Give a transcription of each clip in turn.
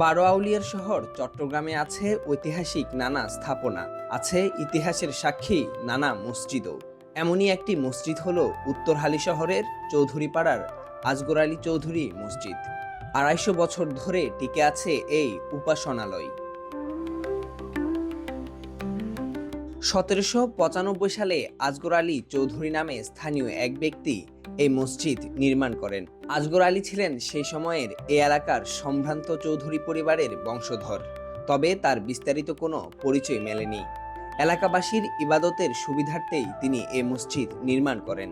বারো আউলিয়ার শহর চট্টগ্রামে আছে ঐতিহাসিক নানা স্থাপনা। আছে ইতিহাসের সাক্ষী নানা মসজিদও। এমনই একটি মসজিদ হল উত্তরহালি শহরের চৌধুরীপাড়ার আজগর আলী চৌধুরী মসজিদ। আড়াইশো বছর ধরে টিকে আছে এই উপাসনালয়। সতেরোশো পঁচানব্বই সালে আজগর আলী চৌধুরী নামে স্থানীয় এক ব্যক্তি এই মসজিদ নির্মাণ করেন। আজগর আলী ছিলেন সেই সময়ের এ এলাকার সম্ভ্রান্ত চৌধুরী পরিবারের বংশধর, তবে তার বিস্তারিত কোনো পরিচয় মেলেনি। এলাকাবাসীর ইবাদতের সুবিধার্থেই তিনি এ মসজিদ নির্মাণ করেন।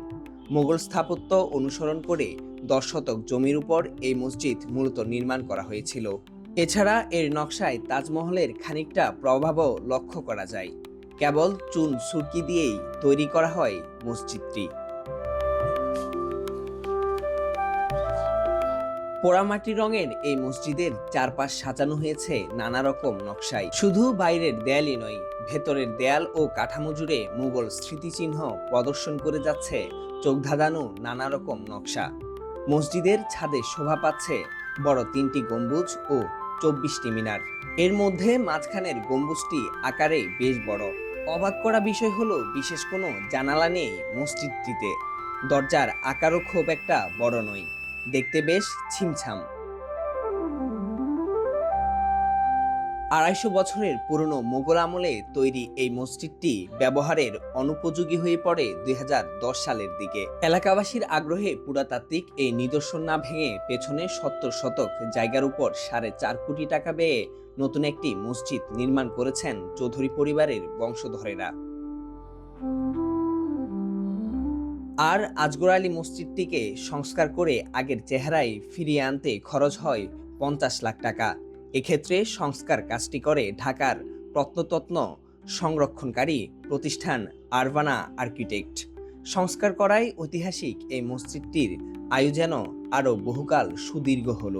মোগল স্থাপত্য অনুসরণ করে দশ শতক জমির উপর এই মসজিদ মূলত নির্মাণ করা হয়েছিল। এছাড়া এর নকশায় তাজমহলের খানিকটা প্রভাবও লক্ষ্য করা যায়। কেবল চুন সুরকি দিয়েই তৈরি করা হয় মসজিদটি। পোড়ামাটি রঙের এই মসজিদের চারপাশ সাজানো হয়েছে নানা রকম নকশায়। শুধু বাইরের দেয়ালই নয়, ভেতরের দেয়াল ও কাঠামো জুড়ে মুঘল স্মৃতিচিহ্ন প্রদর্শন করে যাচ্ছে চোখ ধাঁধানো নানা রকম নকশা। মসজিদের ছাদে শোভা পাচ্ছে বড় তিনটি গম্বুজ ও চব্বিশটি মিনার। এর মধ্যে মাঝখানের গম্বুজটি আকারে বেশ বড়। অবাক করা বিষয় হলো, বিশেষ কোনো জানালা নেই মসজিদটিতে। দরজার আকারও খুব একটা বড় নয়। দেখতে বেশ ছিমছাম। আড়াইশো বছরের পুরনো মোগল আমলে তৈরি এই মসজিদটি ব্যবহারের অনুপযোগী হয়ে পড়ে দুই হাজার দশ সালের দিকে। এলাকাবাসীর আগ্রহে পুরাতাত্ত্বিক এই নিদর্শন না ভেঙে পেছনে সত্তর শতক জায়গার উপর সাড়ে চার কোটি টাকা ব্যয়ে নতুন একটি মসজিদ নির্মাণ করেছেন চৌধুরী পরিবারের বংশধরেরা। আর আজগর আলী মসজিদটিকে সংস্কার করে আগের চেহারায় ফিরিয়ে আনতে খরচ হয় পঞ্চাশ লাখ টাকা। এক্ষেত্রে সংস্কার কাজটি করে ঢাকার প্রত্নতত্ন সংরক্ষণকারী প্রতিষ্ঠান আরবানা আর্কিটেক্ট। সংস্কার করায় ঐতিহাসিক এই মসজিদটির আয়ু যেন আরও বহুকাল সুদীর্ঘ হল।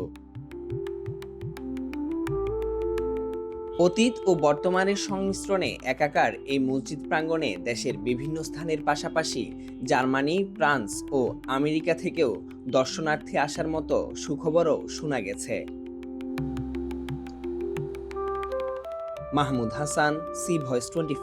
অতীত ও বর্তমানের সংমিশ্রণে একাকার এই মসজিদ প্রাঙ্গণে দেশের বিভিন্ন স্থানের পাশাপাশি জার্মানি, ফ্রান্স ও আমেরিকা থেকেও দর্শনার্থী আসার মতো সুখবরও শোনা গেছে। Mahmud Hasan C voice twenty